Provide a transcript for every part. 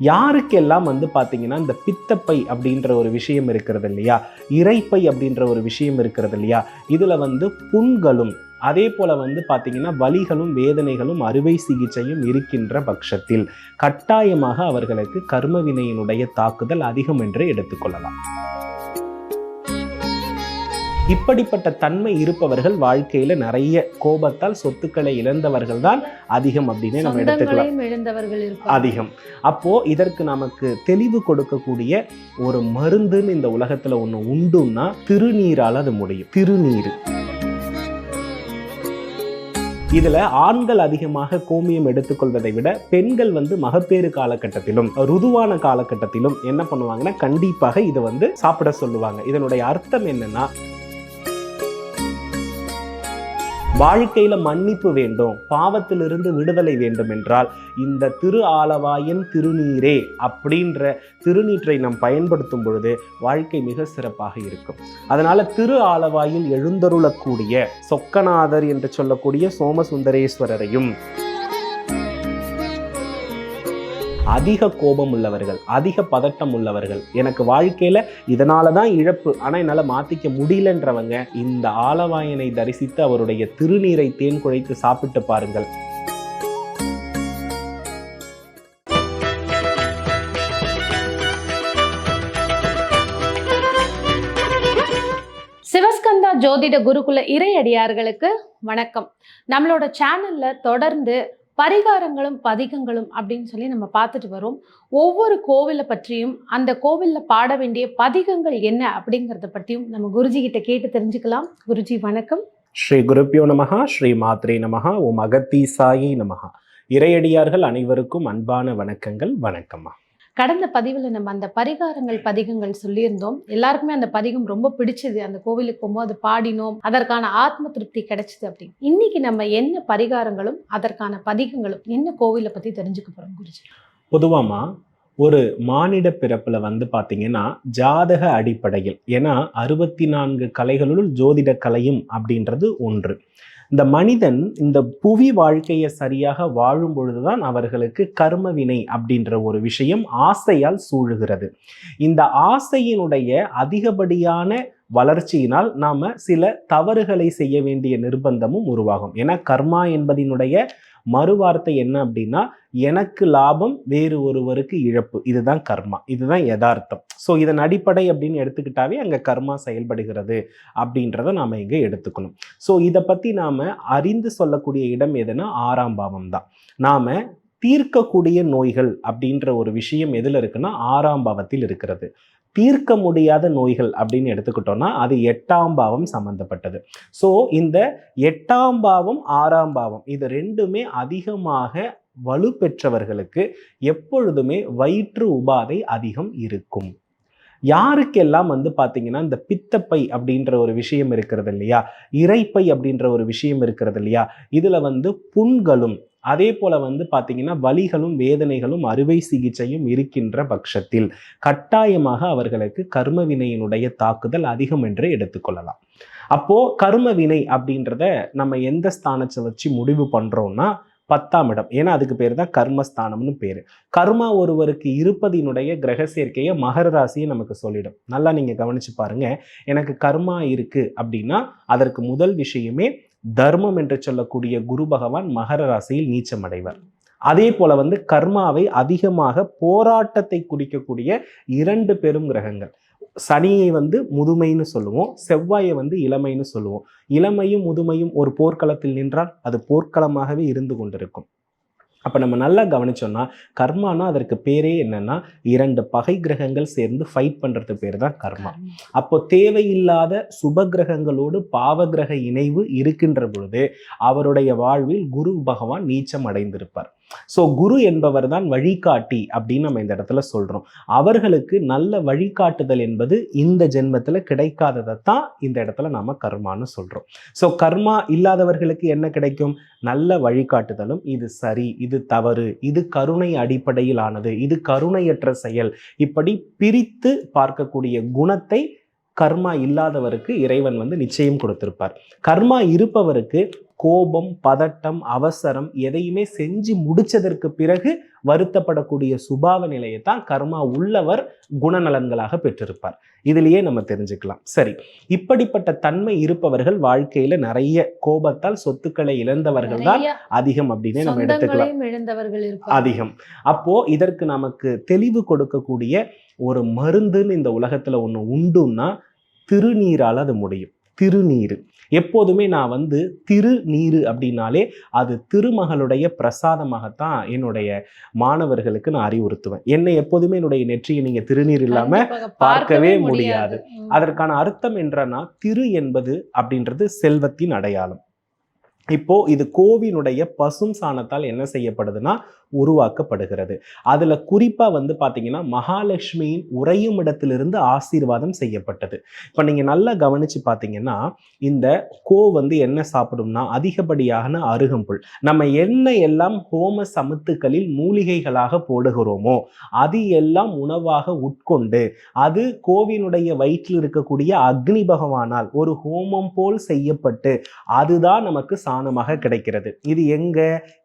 யாருக்கெல்லாம் வந்து பார்த்தீங்கன்னா இந்த பித்தப்பை அப்படின்ற ஒரு விஷயம் இருக்கிறது இல்லையா? இறைப்பை அப்படின்ற ஒரு விஷயம் இருக்கிறது இல்லையா? இதில் வந்து புண்களும் அதே போல வந்து பார்த்தீங்கன்னா வலிகளும் வேதனைகளும் அறுவை சிகிச்சையும் இருக்கின்ற பட்சத்தில் கட்டாயமாக அவர்களுக்கு கர்மவினையினுடைய தாக்குதல் அதிகம் என்று எடுத்துக்கொள்ளலாம் இப்படிப்பட்ட தன்மை இருப்பவர்கள் வாழ்க்கையில நிறைய கோபத்தால் சொத்துக்களை இழந்தவர்கள் தான் அதிகம் அப்படின்னு நம்ம எடுத்துக்கலாம். அதிகம். அப்போ இதற்கு நமக்கு தெளிவு கொடுக்கக்கூடிய ஒரு மருந்துன்னு இந்த உலகத்துல ஒண்ணு உண்டுன்னா திருநீரால அது முடியும். திருநீர். இதுல ஆண்கள் அதிகமாக கோமியம் எடுத்துக்கொள்வதை விட பெண்கள் வந்து மகப்பேறு காலகட்டத்திலும் ருதுவான காலகட்டத்திலும் என்ன பண்ணுவாங்கன்னா கண்டிப்பாக இதை வந்து சாப்பிட சொல்லுவாங்க. இதனுடைய அர்த்தம் என்னன்னா வாழ்க்கையில மன்னிப்பு வேண்டும் பாவத்திலிருந்து விடுதலை வேண்டும் என்றால் இந்த திரு ஆலவாயின் திருநீரே அப்படின்ற திருநீற்றை நாம் பயன்படுத்தும் பொழுது வாழ்க்கை மிக சிறப்பாக இருக்கும். அதனால திரு ஆலவாயில் எழுந்தருளக்கூடிய சொக்கநாதர் என்று சொல்லக்கூடிய சோமசுந்தரேஸ்வரரையும் அதிக கோபம் உள்ளவர்கள் அதிக பதட்டம் உள்ளவர்கள். எனக்கு வாழ்க்கையில இதனால தான் இழப்பு. ஆனா என்னால மாத்திக்க முடியலன்றவங்க இந்த ஆலவாயனை தரிசித்து அவருடைய திருநீரை தேன் குழைத்து சாப்பிட்டு பாருங்கள். சிவஸ்கந்தா ஜோதிட குருகுல இறையடியார்களுக்கு வணக்கம். நம்மளோட சேனல்ல தொடர்ந்து பரிகாரங்களும் பதிகங்களும் அப்படின்னு சொல்லி நம்ம பார்த்துட்டு வரோம். ஒவ்வொரு கோவிலை பற்றியும் அந்த கோவிலில் பாட வேண்டிய பதிகங்கள் என்ன அப்படிங்கிறத பற்றியும் நம்ம குருஜி கிட்ட கேட்டு தெரிஞ்சுக்கலாம். குருஜி வணக்கம். ஸ்ரீ குருப்பியோ நமகா ஸ்ரீ மாத்ரே நமஹா ஓம் அகத்தீசாயி நமகா இறையடியார்கள் அனைவருக்கும் அன்பான வணக்கங்கள் வணக்கம்மா. கடந்த பதிவில் நம்ம அந்த பரிகாரங்கள் பதிகங்கள் சொல்லியிருந்தோம். எல்லாருக்குமே அந்த பதிகம் ரொம்ப பிடிச்சது. அந்த கோவிலுக்கு போகும்போது அது பாடினோம். அதற்கான ஆத்ம திருப்தி கிடைச்சது அப்படின்னு. இன்னைக்கு நம்ம என்ன பரிகாரங்களும் அதற்கான பதிகங்களும் என்ன கோவிலை பற்றி தெரிஞ்சுக்க போகிறோம் குருஜி? பொதுவாமா ஒரு மானிட பிறப்பில் வந்து பார்த்தீங்கன்னா ஜாதக அடிப்படையில். ஏன்னா அறுபத்தி நான்கு கலைகளுள் ஜோதிட கலையும் அப்படின்றது ஒன்று. இந்த மனிதன் இந்த புவி வாழ்க்கையை சரியாக வாழும் பொழுதுதான் அவர்களுக்கு கர்மவினை அப்படின்ற ஒரு விஷயம் ஆசையால் சூழுகிறது. இந்த ஆசையினுடைய அதிகப்படியான வளர்ச்சியினால் நாம் சில தவறுகளை செய்ய வேண்டிய நிர்பந்தமும் உருவாகும். ஏன்னா கர்மா என்பதினுடைய மறுவார்த்தை என்ன அப்படின்னா எனக்கு லாபம் வேறு ஒருவருக்கு இழப்பு. இதுதான் கர்மா. இதுதான் யதார்த்தம். ஸோ இதன் அடிப்படை அப்படின்னு எடுத்துக்கிட்டாவே அங்கே கர்மா செயல்படுகிறது அப்படின்றத நாம் இங்கே எடுத்துக்கணும். ஸோ இதை பற்றி நாம் அறிந்து சொல்லக்கூடிய இடம் எதுனா ஆறாம் பாவம் தான். நாம் தீர்க்கக்கூடிய நோய்கள் அப்படின்ற ஒரு விஷயம் எதில் இருக்குன்னா ஆறாம் பாவத்தில் இருக்கிறது. தீர்க்க முடியாத நோய்கள் அப்படின்னு எடுத்துக்கிட்டோம்னா அது எட்டாம் பாவம் சம்பந்தப்பட்டது. ஸோ இந்த எட்டாம் பாவம் ஆறாம் பாவம் இது ரெண்டுமே அதிகமாக வலுப்பெற்றவர்களுக்கு எப்பொழுதுமே வயிற்று உபாதை அதிகம் இருக்கும். யாருக்கெல்லாம் வந்து பார்த்தீங்கன்னா இந்த பித்தப்பை அப்படின்ற ஒரு விஷயம் இருக்கிறது இல்லையா? இறைப்பை அப்படின்ற ஒரு விஷயம் இருக்கிறது இல்லையா? இதில் வந்து புண்களும் அதே போல வந்து பார்த்தீங்கன்னா வலிகளும் வேதனைகளும் அறுவை சிகிச்சையும் இருக்கின்ற பட்சத்தில் கட்டாயமாக அவர்களுக்கு கர்ம வினையினுடைய தாக்குதல் அதிகம் என்று எடுத்துக்கொள்ளலாம். அப்போ கர்ம வினை அப்படின்றத நம்ம எந்த ஸ்தானத்தை வச்சு முடிவு பண்றோம்னா பத்தாம் இடம். ஏன்னா அதுக்கு பேர் தான் கர்மஸ்தானம்னு பேர். கர்மா ஒருவருக்கு இருப்பதினுடைய கிரக சேர்க்கையை மகர ராசியை நமக்கு சொல்லிடும். நல்லா நீங்கள் கவனிச்சு பாருங்க. எனக்கு கர்மா இருக்குது அப்படின்னா அதற்கு முதல் விஷயமே தர்மம் என்று சொல்லக்கூடிய குரு பகவான் மகர ராசியில் நீச்சம் அடைவர். அதே போல வந்து கர்மாவை அதிகமாக போராட்டத்தை குறிக்கக்கூடிய இரண்டு பெரும் கிரகங்கள். சனியை வந்து முதுமைன்னு சொல்லுவோம் செவ்வாயை வந்து இளமைன்னு சொல்லுவோம். இளமையும் முதுமையும் ஒரு போர்க்களத்தில் நின்றால் அது போர்க்களமாகவே இருந்து கொண்டிருக்கும். அப்போ நம்ம நல்லா கவனிச்சோம்னா கர்மானா அதற்கு பேரே என்னன்னா இரண்டு பகை கிரகங்கள் சேர்ந்து ஃபைட் பண்ணுறது பேர் தான் கர்மா. அப்போ தேவையில்லாத சுப கிரகங்களோடு பாவ கிரக இணைவு இருக்கின்ற பொழுது அவருடைய வாழ்வில் குரு பகவான் நீச்சம் அடைந்திருப்பார். ஸோ குரு என்பவர் தான் வழிகாட்டி அப்படின்னு நம்ம இந்த இடத்துல சொல்றோம். அவர்களுக்கு நல்ல வழிகாட்டுதல் என்பது இந்த ஜென்மத்தில் கிடைக்காததை தான் இந்த இடத்துல நாம கர்மான்னு சொல்றோம். ஸோ கர்மா இல்லாதவர்களுக்கு என்ன கிடைக்கும்? நல்ல வழிகாட்டுதலும் இது சரி இது தவறு இது கருணை அடிப்படையிலானது இது கருணையற்ற செயல். இப்படி பிரித்து பார்க்கக்கூடிய குணத்தை கர்மா இல்லாதவருக்கு இறைவன் வந்து நிச்சயம் கொடுத்திருப்பார். கர்மா இருப்பவருக்கு கோபம் பதட்டம் அவசரம் எதையுமே செஞ்சு முடிச்சதற்கு பிறகு வருத்தப்படக்கூடிய சுபாவ நிலையை தான் கர்மா உள்ளவர் குணநலன்களாக பெற்றிருப்பார். இதுலயே நம்ம தெரிஞ்சுக்கலாம். சரி இப்படிப்பட்ட தன்மை இருப்பவர்கள் வாழ்க்கையில நிறைய கோபத்தால் சொத்துக்களை இழந்தவர்கள் தான் அதிகம் அப்படின்னே நம்ம எடுத்துக்கலாம். அதிகம். அப்போ இதற்கு நமக்கு தெளிவு கொடுக்கக்கூடிய ஒரு மருந்துன்னு இந்த உலகத்துல ஒண்ணு உண்டுன்னா திருநீரால் அது முடியும். திருநீர். எப்போதுமே நான் வந்து திருநீரு அப்படின்னாலே அது திருமகளுடைய பிரசாதமாகத்தான் என்னுடைய மாணவர்களுக்கு நான் அறிவுறுத்துவேன். என்னை எப்போதுமே என்னுடைய நெற்றியை நீங்க திருநீர் இல்லாம கண்டிப்பாக பார்க்கவே முடியாது. அதற்கான அர்த்தம் என்றனா திரு என்பது அப்படின்றது செல்வத்தின் அடையாளம். இப்போ இது கோவினுடைய பசும் சாணத்தால் என்ன செய்யப்படுதுன்னா உருவாக்கப்படுகிறது. அதில் குறிப்பாக வந்து பார்த்தீங்கன்னா மகாலட்சுமியின் உறையும் இடத்திலிருந்து ஆசீர்வாதம் செய்யப்பட்டது. இப்போ நீங்கள் நல்லா கவனித்து பார்த்தீங்கன்னா இந்த கோ வந்து என்ன சாப்பிடும்னா அதிகப்படியான அருகம்புல். நம்ம என்ன எல்லாம் ஹோம சமத்துக்களில் மூலிகைகளாக போடுகிறோமோ அது எல்லாம் உணவாக உட்கொண்டு அது கோவினுடைய வயிற்றில் இருக்கக்கூடிய அக்னி பகவானால் ஒரு ஹோமம் போல் செய்யப்பட்டு அதுதான் நமக்கு சாணமாக கிடைக்கிறது. இது எங்க?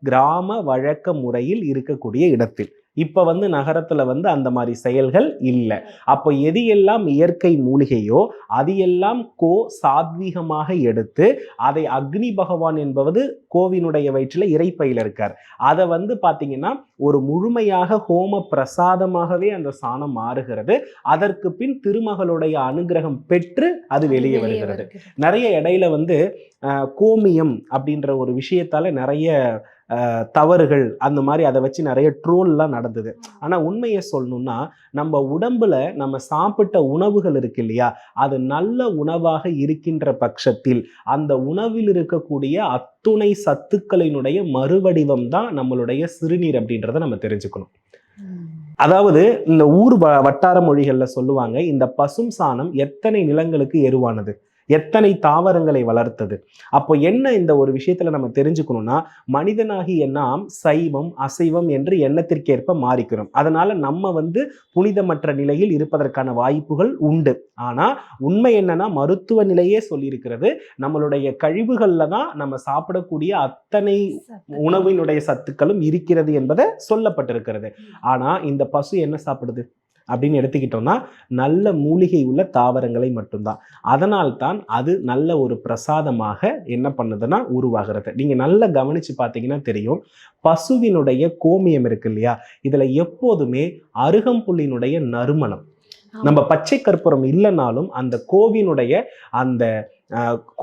கிராம வழக்க முறையில் இருக்கக்கூடிய இடத்தில். இப்ப வந்து நகரத்துல வந்து அந்த மாதிரி செயல்கள் இல்லை. அப்போ எது எல்லாம் இயற்கை மூலிகையோ அது எல்லாம் கோ சாத்வீகமாக எடுத்து அதை அக்னி பகவான் என்பது கோவினுடைய வயிற்றில் இறைப்பையில் இருக்கார். அதை வந்து பாத்தீங்கன்னா ஒரு முழுமையாக ஹோம பிரசாதமாகவே அந்த சாணம் மாறுகிறது. அதற்கு பின் திருமகளுடைய அனுகிரகம் பெற்று அது வெளியே வருகிறது. நிறைய இடையில வந்து கோமியம் அப்படின்ற ஒரு விஷயத்தால நிறைய தவறுகள் அந்த மாதிரி அதை வச்சு நிறைய ட்ரோல்லாம் நடந்தது. ஆனா உண்மையை சொல்லணும்னா நம்ம உடம்புல நம்ம சாப்பிட்ட உணவுகள் இருக்கு இல்லையா? அது நல்ல உணவாக இருக்கின்ற பட்சத்தில் அந்த உணவில் இருக்கக்கூடிய அத்துணை சத்துக்களினுடைய மறுவடிவம் தான் நம்மளுடைய சிறுநீர் அப்படின்றத நம்ம தெரிஞ்சுக்கணும். அதாவது இந்த ஊர் வ- வட்டார மொழிகள்ல சொல்லுவாங்க இந்த பசும் சாணம் எத்தனை நிலங்களுக்கு எருவானது எத்தனை தாவரங்களை வளர்த்தது? அப்போ என்ன இந்த ஒரு விஷயத்துல நம்ம தெரிஞ்சுக்கணும்னா மனிதனாகிய நாம் சைவம் அசைவம் என்று எண்ணத்திற்கேற்ப மாறிக்கிறோம். அதனால நம்ம வந்து புனிதமற்ற நிலையில் இருப்பதற்கான வாய்ப்புகள் உண்டு. ஆனா உண்மை என்னன்னா மருத்துவ நிலையே சொல்லியிருக்கிறது. நம்மளுடைய கழிவுகள்ல தான் நம்ம சாப்பிடக்கூடிய அத்தனை உணவினுடைய சத்துக்களும் இருக்கிறது என்பதை சொல்லப்பட்டிருக்கிறது. ஆனா இந்த பசு என்ன சாப்பிடுது? அப்படின்னு எடுத்துக்கிட்டோம்னா நல்ல மூலிகை உள்ள தாவரங்களை மட்டும்தான். அதனால்தான் அது நல்ல ஒரு பிரசாதமாக என்ன பண்ணுதுன்னா உருவாகிறது. நீங்க நல்லா கவனிச்சு பார்த்தீங்கன்னா தெரியும் பசுவினுடைய கோமியம் இருக்கு இல்லையா? இதுல எப்போதுமே அருகம்புல்லினுடைய நறுமணம். நம்ம பச்சை கற்பூரம் இல்லைனாலும் அந்த கோவினுடைய அந்த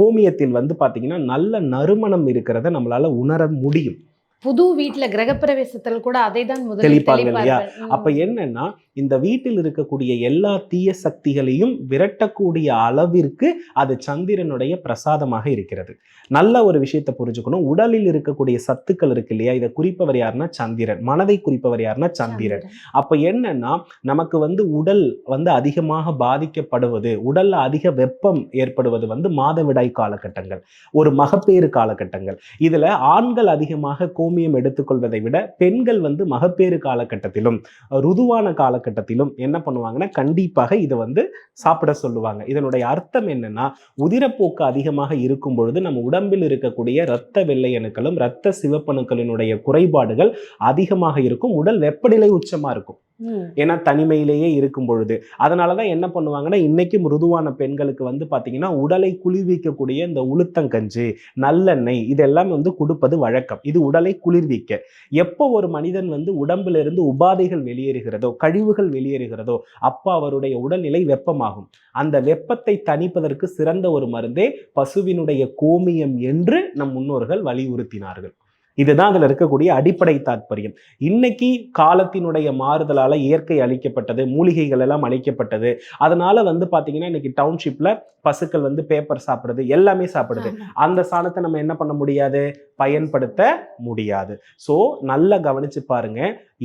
கோமியத்தில் வந்து பாத்தீங்கன்னா நல்ல நறுமணம் இருக்கிறத நம்மளால உணர முடியும். புது வீட்டுல கிரகப்பிரவேசத்துல கூட அதை தான் முதலில் தெளிப்பாங்க இல்லையா? அப்ப என்னன்னா இந்த வீட்டில் இருக்கக்கூடிய எல்லா தீய சக்திகளையும் விரட்டக்கூடிய அளவிற்கு அது சந்திரனுடைய பிரசாதமாக இருக்கிறது. நல்ல ஒரு விஷயத்தை புரிஞ்சுக்கணும். உடலில் இருக்கக்கூடிய சத்துக்கள் இருக்கு இல்லையா? இதை குறிப்பவர் யாருன்னா சந்திரன். மனதை குறிப்பவர் யாருன்னா சந்திரன். அப்ப என்னன்னா நமக்கு வந்து உடல் வந்து அதிகமாக பாதிக்கப்படுவது உடல்ல அதிக வெப்பம் ஏற்படுவது வந்து மாதவிடாய் காலகட்டங்கள். ஒரு மகப்பேறு காலகட்டங்கள். இதுல ஆண்கள் அதிகமாக கோமியம் எடுத்துக்கொள்வதை விட பெண்கள் வந்து மகப்பேறு காலகட்டத்திலும் ருதுவான காலகட்டத்திலும் என்ன பண்ணுவாங்கன்னா கண்டிப்பாக இதை வந்து சாப்பிட சொல்லுவாங்க. இதனுடைய அர்த்தம் என்னன்னா உதிரப்போக்கு அதிகமாக இருக்கும் பொழுது நம்ம உடம்பில் இருக்கக்கூடிய இரத்த வெள்ளையணுக்களும் இரத்த சிவப்பணுக்களினுடைய குறைபாடுகள் அதிகமாக இருக்கும் உடல் வெப்பநிலை உச்சமா இருக்கும். ஏன்னா தனிமையிலேயே இருக்கும் பொழுது அதனால தான் என்ன பண்ணுவாங்கன்னா இன்னைக்கு மிருதுவான பெண்களுக்கு வந்து பார்த்தீங்கன்னா உடலை குளிர்விக்கக்கூடிய இந்த உளுத்தங்கஞ்சி நல்லெண்ணெய் இதெல்லாம் வந்து கொடுப்பது வழக்கம். இது உடலை குளிர்விக்க. எப்போ ஒரு மனிதன் வந்து உடம்புல இருந்து உபாதைகள் வெளியேறுகிறதோ கழிவுகள் வெளியேறுகிறதோ அப்போ அவருடைய உடல்நிலை வெப்பமாகும். அந்த வெப்பத்தை தணிப்பதற்கு சிறந்த ஒரு மருந்தே பசுவினுடைய கோமியம் என்று நம் முன்னோர்கள் வலியுறுத்தினார்கள். இதுதான் அதுல இருக்கக்கூடிய அடிப்படை தாற்பயம் இன்னைக்கு காலத்தினுடைய மாறுதலால இயற்கை அழிக்கப்பட்டது மூலிகைகள் எல்லாம் அழிக்கப்பட்டது. அதனால வந்து பாத்தீங்கன்னா இன்னைக்கு டவுன்ஷிப்ல பசுக்கள் வந்து பேப்பர் சாப்பிடுது எல்லாமே சாப்பிடுது. அந்த சாணத்தை நம்ம என்ன பண்ண முடியாது? பயன்படுத்த முடியாது. ஸோ நல்லா கவனிச்சு பாருங்க.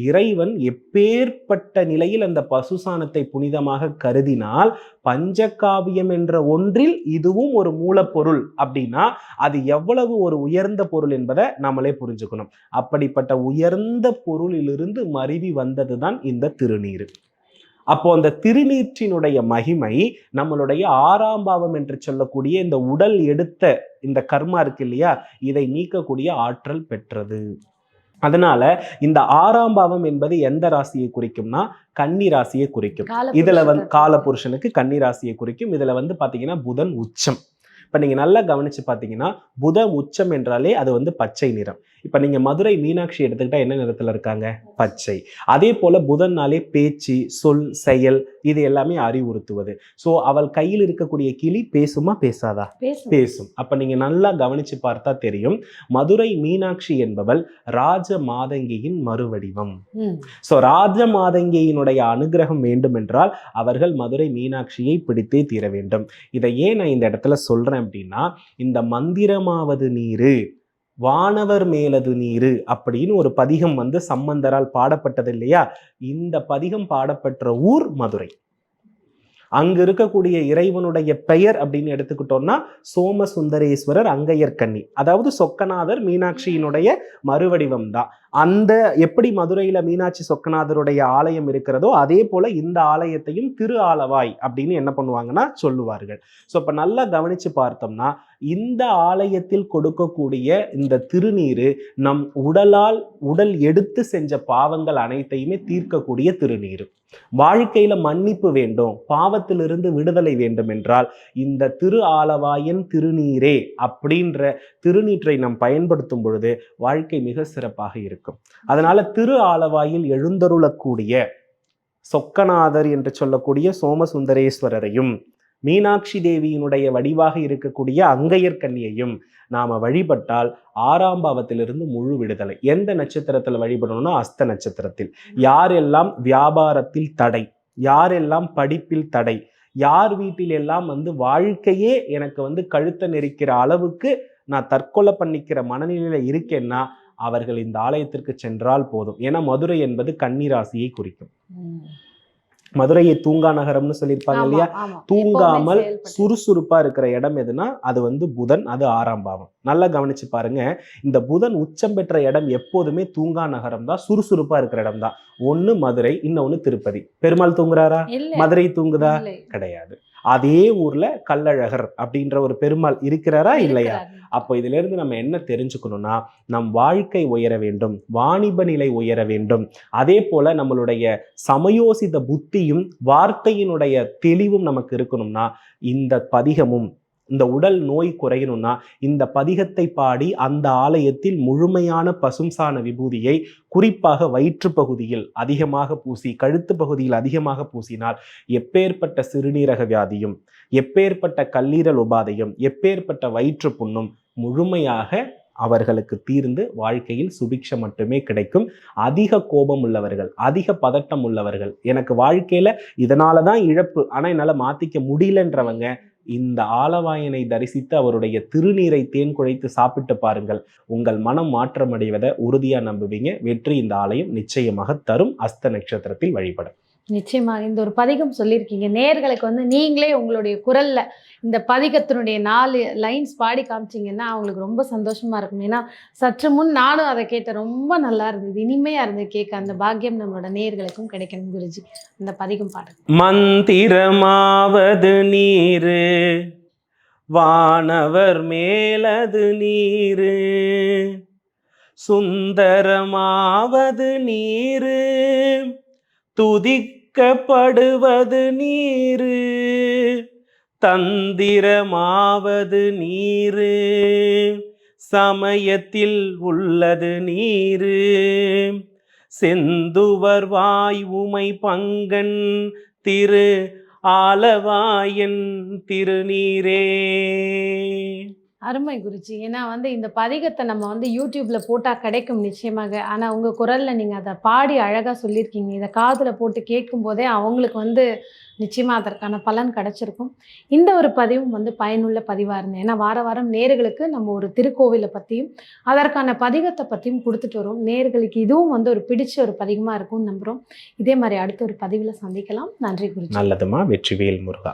இறைவன் எப்பேற்பட்ட நிலையில் அந்த பசு சாணத்தை புனிதமாக கருதினால் பஞ்சகாவியம் என்ற ஒன்றில் இதுவும் ஒரு மூலப்பொருள் அப்படின்னா அது எவ்வளவு ஒரு உயர்ந்த பொருள் என்பதை நம்மளே புரிஞ்சுக்கணும். அப்படிப்பட்ட உயர்ந்த பொருளிலிருந்து மருவி வந்தது தான் இந்த திருநீர். அப்போ அந்த திருநீற்றினுடைய மகிமை நம்மளுடைய ஆறாம் பாவம் என்று சொல்லக்கூடிய இந்த உடல் எடுத்த இந்த கர்மா இருக்கு இல்லையா? இதை நீக்கக்கூடிய ஆற்றல் பெற்றது. அதனால இந்த ஆறாம் பாவம் என்பது எந்த ராசியை குறிக்கும்னா? கன்னி ராசியை குறிக்கும். இதுல வந்து கால புருஷனுக்கு கன்னி ராசியை குறிக்கும். இதுல வந்து பாத்தீங்கன்னா புதன் உச்சம். இப்ப நீங்க நல்லா கவனிச்சு பாத்தீங்கன்னா புதன் உச்சம் என்றாலே அது வந்து பச்சை நிறம். இப்ப நீங்க மதுரை மீனாட்சி எடுத்துக்கிட்டா என்ன நிறத்துல இருக்காங்க? பச்சை. அதே போல புதன்னாலே பேச்சு சொல் செயல் இது எல்லாமே அறிவுறுத்துவது. சோ அவள் கையில் இருக்கக்கூடிய கிளி பேசுமா பேசாதா? பேசும். அப்ப நீங்க நல்லா கவனிச்சு பார்த்தா தெரியும் மதுரை மீனாட்சி என்பவள் ராஜ மாதங்கியின் மறுவடிவம். ஸோ ராஜ மாதங்கியினுடைய அனுகிரகம் வேண்டும் என்றால் அவர்கள் மதுரை மீனாட்சியை பிடித்தே தீர வேண்டும். இதை ஏன் நான் இந்த இடத்துல அப்படின்னா இந்த மந்திரமாவது நீரு வானவர் மேலது நீரு அப்படின்னு ஒரு பதிகம் வந்து சம்பந்தரால் பாடப்பட்டது இல்லையா? இந்த பதிகம் பாடப்பட்ட ஊர் மதுரை. அங்க இருக்கக்கூடிய இறைவனுடைய பெயர் அப்படின்னு எடுத்துக்கிட்டோம்னா சோமசுந்தரேஸ்வரர் அங்கையர் கன்னி அதாவது சொக்கநாதர் மீனாட்சியினுடைய மறுவடிவம் தான் அந்த எப்படி மதுரையில மீனாட்சி சொக்கநாதருடைய ஆலயம் இருக்கிறதோ அதே போல இந்த ஆலயத்தையும் திரு ஆலவாய் அப்படின்னு என்ன பண்ணுவாங்கன்னா சொல்லுவார்கள். ஸோ இப்ப நல்லா கவனிச்சு பார்த்தோம்னா இந்த ஆலயத்தில் கொடுக்கக்கூடிய இந்த திருநீர் நம் உடலால் உடல் எடுத்து செஞ்ச பாவங்கள் அனைத்தையுமே தீர்க்கக்கூடிய திருநீர். வாழ்க்கையில மன்னிப்பு வேண்டும் பாவத்திலிருந்து விடுதலை வேண்டும் என்றால் இந்த திரு ஆலவாயன் திருநீரே அப்படின்ற திருநீற்றை நாம் பயன்படுத்தும் பொழுது வாழ்க்கை மிக சிறப்பாக இருக்கும். அதனால திரு ஆலவாயில் எழுந்தருளக்கூடிய சொக்கநாதர் என்று சொல்லக்கூடிய சோமசுந்தரேஸ்வரரையும் மீனாட்சி தேவியினுடைய வடிவாக இருக்கக்கூடிய அங்கையர் கன்னியையும் நாம வழிபட்டால் ஆறாம் பாவத்திலிருந்து முழு விடுதலை. எந்த நட்சத்திரத்தில் வழிபடணும்னா அஸ்த நட்சத்திரத்தில். யாரெல்லாம் வியாபாரத்தில் தடை யாரெல்லாம் படிப்பில் தடை யார் வீட்டில் எல்லாம் வந்து வாழ்க்கையே எனக்கு வந்து கழுத்தை நெரிக்கிற அளவுக்கு நான் தற்கொலை பண்ணிக்கிற மனநிலையில இருக்கேன்னா அவர்கள் இந்த ஆலயத்திற்கு சென்றால் போதும். ஏன்னா மதுரை என்பது கன்னிராசியை குறிக்கும். மதுரையை தூங்கா நகரம்னு சொல்லியிருப்பாங்க இல்லையா. தூங்காமல். சுறுசுறுப்பா இருக்கிற இடம் எதுனா அது வந்து புதன் அது ஆறாம் பாவம். நல்லா கவனிச்சு பாருங்க. இந்த புதன் உச்சம் பெற்ற இடம் எப்போதுமே தூங்கா நகரம் தான் சுறுசுறுப்பா இருக்கிற இடம் தான். ஒண்ணு மதுரை இன்னொன்னு திருப்பதி. பெருமாள் தூங்குறாரா? மதுரை தூங்குதா. கிடையாது. அதே ஊர்ல கள்ளழகர் அப்படின்ற ஒரு பெருமாள் இருக்கிறாரா இல்லையா. அப்போ இதுல இருந்து நம்ம என்ன தெரிஞ்சுக்கணும்னா நம் வாழ்க்கை உயர வேண்டும் வாணிப நிலை உயர வேண்டும் அதே போல நம்மளுடைய சமயோசித புத்தியும் வார்த்தையினுடைய தெளிவும் நமக்கு இருக்கணும்னா இந்த பதிகமும் இந்த உடல் நோய் குறையணும்னா இந்த பதிகத்தை பாடி அந்த ஆலயத்தில் முழுமையான பசும்சான விபூதியை குறிப்பாக வயிற்று பகுதியில் அதிகமாக பூசி கழுத்து பகுதியில் அதிகமாக பூசினால் எப்பேற்பட்ட சிறுநீரக வியாதியும் எப்பேற்பட்ட கல்லீரல் உபாதையும் எப்பேற்பட்ட வயிற்று புண்ணும் முழுமையாக அவர்களுக்கு தீர்ந்து வாழ்க்கையில் சுபிக்ஷம் மட்டுமே கிடைக்கும். அதிக கோபம் உள்ளவர்கள் அதிக பதட்டம் உள்ளவர்கள் எனக்கு வாழ்க்கையில இதனால தான் இழப்பு ஆனா என்னால மாத்திக்க முடியலன்றவங்க இந்த ஆலவாயனை தரிசித்து அவருடைய திருநீரை தேன் குழைத்து சாப்பிட்டு பாருங்கள். உங்கள் மனம் மாற்றம் அடைவதை நம்புவீங்க. வெற்றி இந்த ஆலயம் நிச்சயமாக தரும் அஸ்த நட்சத்திரத்தில் வழிபடும். நிச்சயமாக இந்த ஒரு பதிகம் சொல்லியிருக்கீங்க. நேர்களுக்கு வந்து நீங்களே உங்களுடைய குரல்ல இந்த பதிகத்தினுடைய நாலு லைன்ஸ் பாடி காமிச்சீங்கன்னா அவங்களுக்கு ரொம்ப சந்தோஷமா இருக்கும். ஏன்னா சற்று முன் நானும் அதை கேட்டேன் ரொம்ப நல்லா இருந்தது. இனிமையா இருந்தது கேட்க. அந்த பாக்கியம் நம்மளோட நேர்களுக்கும் கிடைக்கணும் குருஜி. அந்த பதிகம் பாடுங்க மந்திரமாவது நீரு வானவர் மேலது நீரு சுந்தரமாவது நீரு கப்படுவது நீரு. தந்திரமாவது நீரு. சமயத்தில் உள்ளது நீரு. செந்துவர் வாய் உமை பங்கன் திரு ஆலவாயன் திருநீரே. அருமை குருஜி. ஏன்னா வந்து இந்த பதிகத்தை நம்ம வந்து யூடியூப்ல போட்டா கிடைக்கும் நிச்சயமாக. ஆனா உங்க குரல்ல நீங்க அதை பாடி அழகா சொல்லியிருக்கீங்க. இதை காதுல போட்டு கேட்கும் போதே அவங்களுக்கு வந்து நிச்சயமா அதற்கான பலன் கிடைச்சிருக்கும். இந்த ஒரு பதிவும் வந்து பயனுள்ள பதிவா இருந்தது. ஏன்னா வார வாரம் நேர்களுக்கு நம்ம ஒரு திருக்கோவிலை பத்தியும் அதற்கான பதிகத்தை பத்தியும் கொடுத்துட்டு வரோம். நேர்களுக்கு இதுவும் வந்து ஒரு பிடிச்ச ஒரு பதிகமா இருக்கும்னு நம்புறோம். இதே மாதிரி அடுத்த ஒரு பதிவுல சந்திக்கலாம். நன்றி குருஜி. நல்லதுமா? வெற்றிவேல் முருகா.